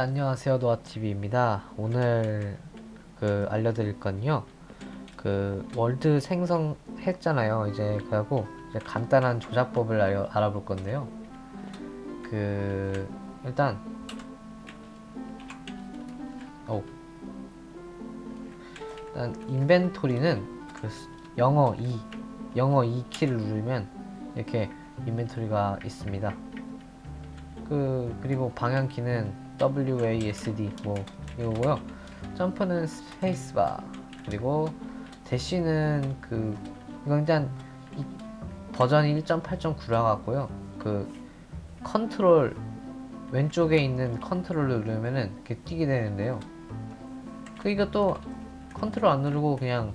안녕하세요. 노아TV입니다. 오늘 그 알려드릴 건요. 그 월드 생성 했잖아요. 이제 그하고 이제 간단한 조작법을 알려, 알아볼 건데요. 그 일단 오 일단 인벤토리는 그 스- 영어 2 영어 2 키를 누르면 이렇게 인벤토리가 있습니다. 그 그리고 방향키는 WASD 뭐 이거고요. 점프는 스페이스바 그리고 대시는 그 이건 일단 이 버전이 1.8.9라 같고요. 그 컨트롤 왼쪽에 있는 컨트롤을 누르면은 이렇게 뛰게 되는데요. 그 이것도 컨트롤 안 누르고 그냥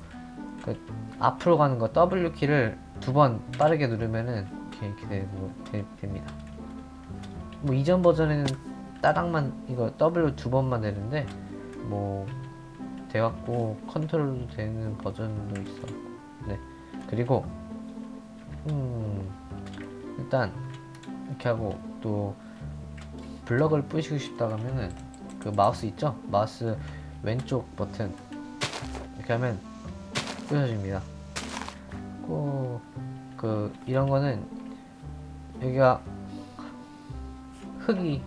그 앞으로 가는 거 W 키를 두 번 빠르게 누르면은 이렇게, 이렇게 되고 되, 됩니다. 뭐 이전 버전에는 따닥만 이거 W 두 번만 되는데 뭐 돼갖고 컨트롤도 되는 버전도 있어. 네. 그리고 음 일단 이렇게 하고 또 블럭을 부시고 싶다 하면은 그 마우스 있죠? 마우스 왼쪽 버튼 이렇게 하면 부셔집니다. 꼭 그 이런 거는 여기가 흙이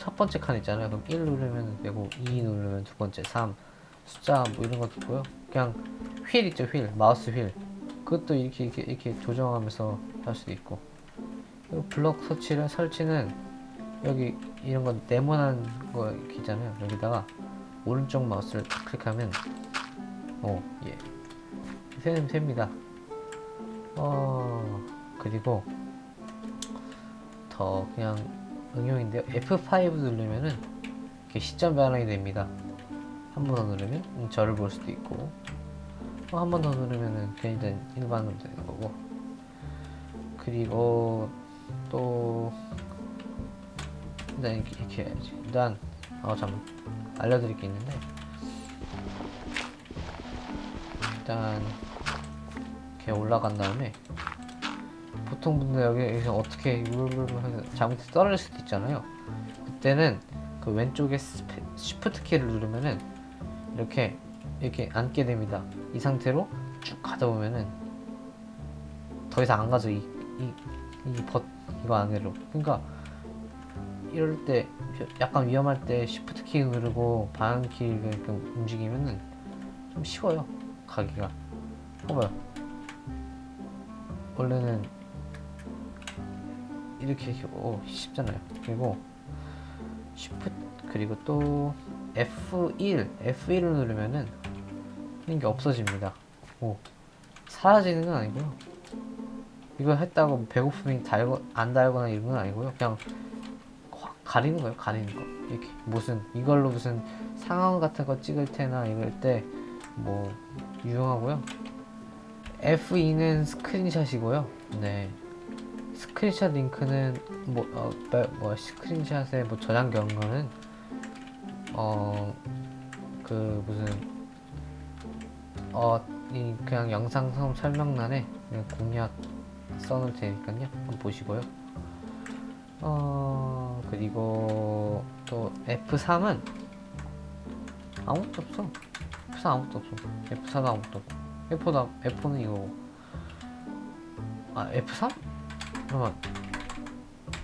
첫 번째 칸 있잖아요. 그럼 1 누르면 되고 2 누르면 두 번째 3 숫자 뭐 이런 것도 있고요. 그냥 휠 있죠 휠 마우스 휠 그것도 이렇게 이렇게 이렇게 조정하면서 할 수도 있고 그리고 블록 설치를 설치는 여기 이런 거 네모난 거 있잖아요. 여기다가 오른쪽 마우스를 딱 클릭하면 오 예. 셈 셉니다. 어 그리고 더 그냥 응용인데요. F5 누르면은 이렇게 시점 변환이 됩니다. 한 번 더 누르면 음, 저를 볼 수도 있고 어, 한번 더 누르면은 그냥 일단 일반으로 되는 거고 그리고 또 일단 이렇게, 이렇게 해야지. 일단 어 잠깐 알려드릴 게 있는데 일단 이렇게 올라간 다음에 보통 분들 여기, 어떻게 잘못해서 떨어질 수도 있잖아요. 그때는 그 왼쪽에 쉬프트 키를 누르면은 이렇게 이렇게 앉게 됩니다. 이 상태로 쭉 가다 보면은 더 이상 안 가죠. 이, 이, 이 버, 이거 안으로. 그러니까 이럴 때 약간 위험할 때 쉬프트 키 누르고 방향 키를 이렇게 움직이면은 좀 쉬워요. 가기가. 봐봐요. 원래는 이렇게 오 쉽잖아요. 그리고 쉬프트 그리고 또 F1 F1을 누르면은 하는 게 없어집니다. 오 사라지는 건 아니고요. 이거 했다고 배고픔이 달고 안 달거나 이런 건 아니고요. 그냥 가- 가리는 거예요. 가리는 거 이렇게 무슨 이걸로 무슨 상황 같은 거 찍을 때나 이럴 때 뭐 유용하고요. F2는 스크린샷이고요. 네. 스크린샷 링크는 뭐, 어, 뭐, 뭐 스크린샷에 뭐 저장 경로는 어, 그 무슨 어, 이 그냥 영상 성 설명란에 그냥 공략 써놓을 테니까요. 한번 보시고요. 어, 그리고 또 F3은 아무것도 없어. F3 아무것도 없어. F4도 아무것도 없고. F4도, F4는 이거고. 아, F3? 잠깐만.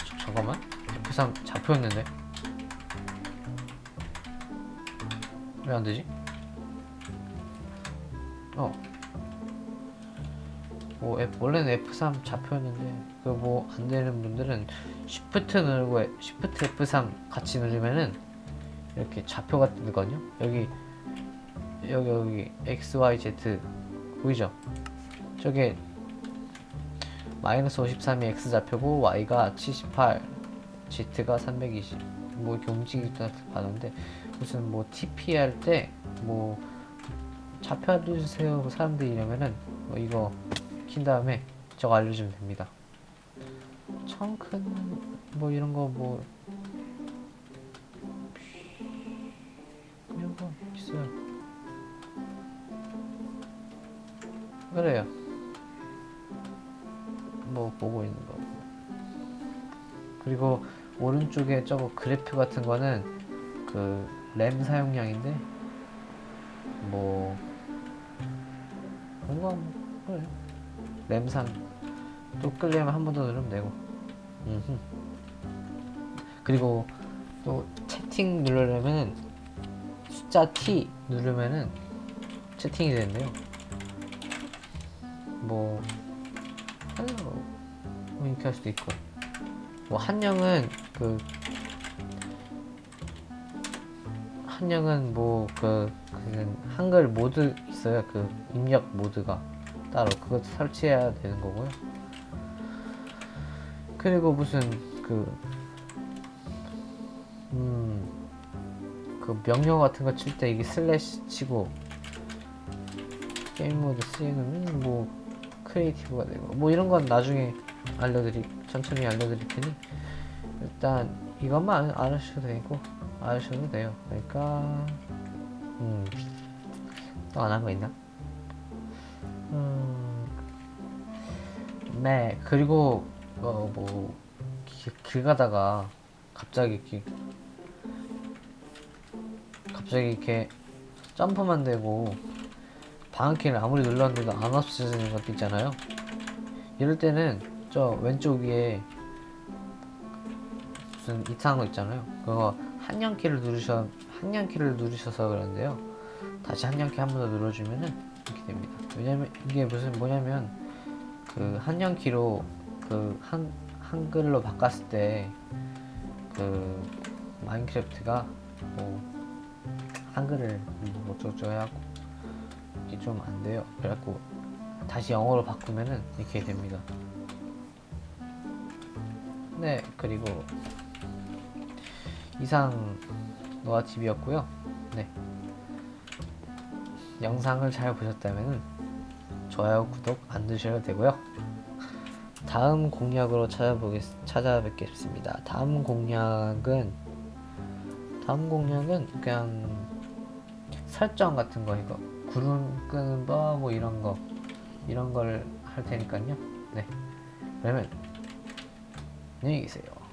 저, 잠깐만. F3 잡혀있는데. 왜 안 되지? 어. 뭐 원래는 F3 잡혀있는데 그 뭐 안 되는 분들은 Shift 누르고 Shift F3 같이 누르면은 이렇게 좌표가 뜨거든요. 여기 여기 여기 X, Y, Z 보이죠? 저게 마이너스 53이 X 좌표고 Y가 78, Z가 320. 뭐 이렇게 움직일 때 봤는데 무슨 뭐 TP 할 때 뭐 좌표 알려주세요 사람들이 이러면은 뭐 이거 킨 다음에 저거 알려주면 됩니다. 청큰 뭐 이런 거뭐 이런 거 있어요. 그래요. 뭐 보고 있는 거. 그리고 오른쪽에 저거 그래프 같은 거는 그 램 사용량인데 뭐 뭔가 뭐 그래 램상 또 끌려면 한 번 더 누르면 되고 음흠. 그리고 또 채팅 누르려면은 숫자 T 누르면은 채팅이 되는데요 뭐 헬로 뭐 이렇게 할 수도 있고. 뭐 한영은 그 한영은 뭐그 그 한글 모드 있어요. 그 입력 모드가 따로. 그것도 설치해야 되는 거고요. 그리고 무슨 그 음, 그 명령 같은 거 칠 때 이게 슬래시 치고 게임 모드 쓰이는 뭐 크리에이티브가 되고 뭐 이런 건 나중에 알려드리 천천히 알려드릴 테니 일단 이것만 알- 알으셔도 되고 알으셔도 돼요 그러니까 음 또 안 한 거 있나 음 네 그리고 어뭐 길 가다가 갑자기 이렇게 갑자기 이렇게 점프만 되고 방향키를 아무리 눌렀는데도 안 없어지는 것도 있잖아요. 이럴 때는 저 왼쪽 위에 무슨 이상한 거 있잖아요. 그거 한영 키를 누르셔 한영 키를 누르셔서 그러는데요. 다시 한영 키 한 번 더 눌러주면은 이렇게 됩니다. 왜냐면 이게 무슨 뭐냐면 그 한영 키로 그 한 한글로 바꿨을 때 그 마인크래프트가 뭐 한글을 뭐 어쩌고저쩌고 해갖고 이게 좀 안 돼요. 그래갖고 다시 영어로 바꾸면은 이렇게 됩니다. 네, 그리고 이상 노아 TV였고요. 네, 영상을 잘 보셨다면은 좋아요, 구독 안 드셔도 되고요. 다음 공략으로 찾아보겠 찾아뵙겠습니다. 다음 공략은 다음 공략은 그냥 설정 같은 거 이거 구름 끄는 법 뭐 이런 거 이런 걸 할 테니까요. 네. 그러면 脱ぎせよ。